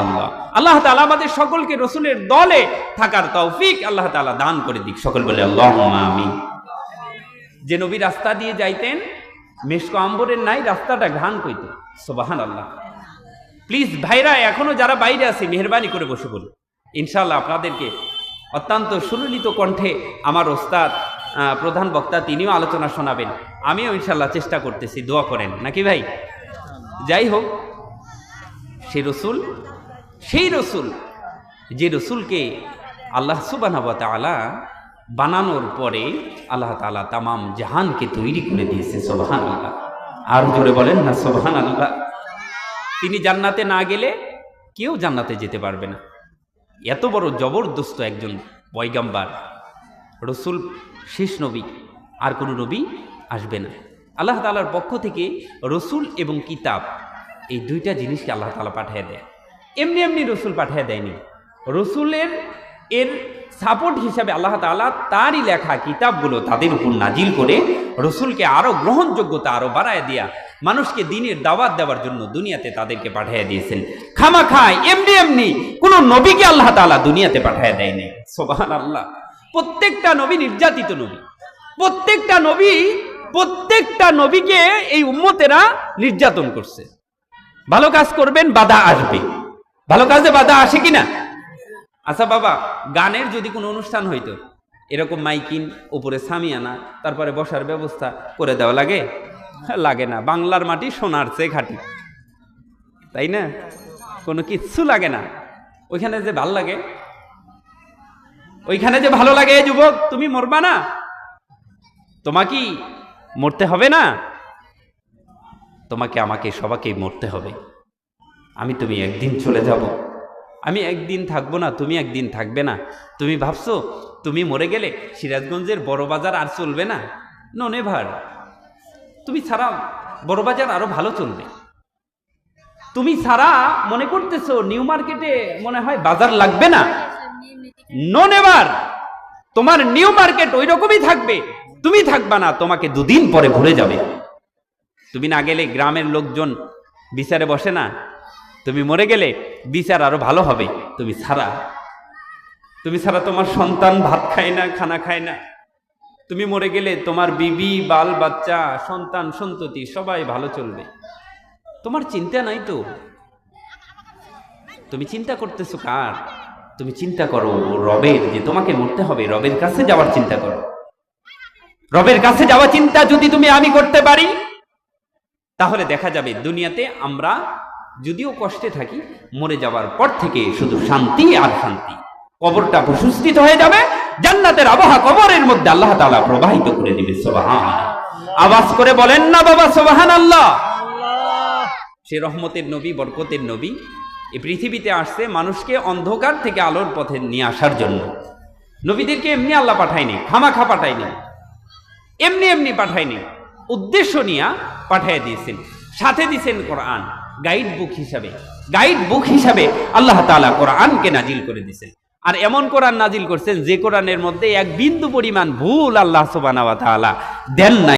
আল্লাহ। আল্লাহ তাআলা আমাদের সকলকে রসুলের দলে থাকার তৌফিক আল্লাহ তাআলা দান করে দিক। সকল বলে আল্লাহ আমিন। যে নবী রাস্তা দিয়ে যাইতেন, মেশকো আম্বরের নাই, রাস্তাটা ঘান কইত। সোবাহান আল্লাহ প্লিজ ভাইরা, এখনও যারা বাইরে আছে, মেহরবানি করে বসে বলুন ইনশাল্লাহ আপনাদেরকে অত্যন্ত সুললিত কণ্ঠে আমার ওস্তাদ প্রধান বক্তা, তিনিও আলোচনা শোনাবেন। আমিও ইনশাল্লাহ চেষ্টা করতেছি, দোয়া করেন। নাকি ভাই? যাই হোক, সে রসুল সেই রসুল, যে রসুলকে আল্লাহ সুবানাব তালা বানানোর পরে আল্লাহ তালা তামাম জাহানকে তৈরি করে দিয়েছে সোবাহান আল্লাহ আর জোরে বলেন না সোবাহান আল্লাহ তিনি জান্নাতে না গেলে কেউ জান্নাতে যেতে পারবে না। এত বড় জবরদস্ত একজন পয়গাম্বার, রসুল শেষ নবী, আর কোনো নবী আসবে না। আল্লাহ তালার পক্ষ থেকে রসুল এবং কিতাব এই দুইটা জিনিসকে আল্লাহ তালা পাঠিয়ে দেয়। এমনি এমনি রসুল পাঠিয়ে দেয়নি। রসুলের এর সাপোর্ট হিসাবে আল্লাহ তাআলা তারই লেখা কিতাবগুলো তাদের উপর নাজিল করে রসুলকে আরও গ্রহণযোগ্যতা আরও বাড়ায় দিয়া মানুষকে দিনের দাওয়াত দেওয়ার জন্য দুনিয়াতে তাদেরকে পাঠিয়ে দিয়েছেন। খামা খায় এমনি এমনি কোন নবীকে আল্লাহ তাআলা দুনিয়াতে পাঠিয়ে দেয়নি। সোবাহান আল্লাহ প্রত্যেকটা নবী নির্যাতিত নবী। প্রত্যেকটা নবী, প্রত্যেকটা নবীকে এই উম্মতেরা নির্যাতন করছে। ভালো কাজ করবেন, বাধা আসবে। ভালো কাজে বাধা আসে কিনা? আচ্ছা বাবা, গানের যদি কোনো অনুষ্ঠান হইতো, এরকম মাইকিন উপরে সামিয়ানা তারপরে বসার ব্যবস্থা করে দেওয়া লাগে? লাগে না, বাংলার মাটি সোনার চেয়ে ঘাটি তাই না? কোনো কিচ্ছু লাগে না। ওইখানে যে ভালো লাগে, ওইখানে যে ভালো লাগে যুবক, তুমি মরবা না? তোমাকে মরতে হবে না? তোমাকে আমাকে, সবাকে মরতে হবে। আমি তুমি একদিন চলে যাব। আমি একদিন থাকব না, তুমি একদিন থাকবে না। তুমি ভাবছ, তুমি মরে গেলে সিরাজগঞ্জের বড় বাজার আর চলবে না? ননে ভার তুমি ছাড়া বড় বাজার আরও ভালো চলবে। তুমি ছাড়া মনে করতেছো নিউ মার্কেটে মনে হয় বাজার লাগবে না? নন এবার তোমার নিউ মার্কেট ওই রকমই থাকবে। তুমি থাকবা না, তোমাকে দুদিন পরে ভরে যাবে। তুমি না গেলে গ্রামের লোকজন বিচারে বসে না? তুমি মরে গেলে বিচার আরও ভালো হবে। তুমি ছাড়া। তুমি ছাড়া তোমার সন্তান ভাত খায় না, খানা খায় না। তুমি মরে গেলে তোমার বিবি, বাল, বাচ্চা, সন্তান, সন্ততি সবাই ভালো চলবে। তোমার চিন্তা নাই তো? তুমি চিন্তা করতেছো কার? তুমি চিন্তা করো রবের যে তোমাকে মরতে হবে, রবের কাছে যাওয়ার চিন্তা করো। রবের কাছে যাওয়া চিন্তা যদি তুমি আমি করতে পারি, তাহলে দেখা যাবে দুনিয়াতে আমরা যদিও কষ্টে থাকি, মরে যাওয়ার পর থেকে শুধু শান্তি আর শান্তি। কবরটা প্রশস্তিত হয়ে যাবে, জান্নাতের আবহাওয়া কবরের মধ্যে আল্লাহ তালা প্রবাহিত করে দিবে সোবাহান আওয়াজ করে বলেন না বাবা সোবাহান আল্লাহ সে রহমতের নবী, বরকতের নবী, এই পৃথিবীতে আসছে মানুষকে অন্ধকার থেকে আলোর পথে নিয়ে আসার জন্য। নবীদেরকে এমনি আল্লাহ পাঠায়নি, খামাখা পাঠায়নি, এমনি এমনি পাঠায়নি। উদ্দেশ্য নিয়ে পাঠিয়ে দিয়েছেন, সাথে দিয়েছেন কোরআন। গাইড বুক হিসাবে গাইড বুক হিসাবে আল্লাহ তালা কোরআনকে নাজিল করে দিয়েছেন। আর এমন কোরআন নাজিল করছেন যে কোরআনের মধ্যে এক বিন্দু পরিমাণ ভুল আল্লাহ সোবানা দেন নাই।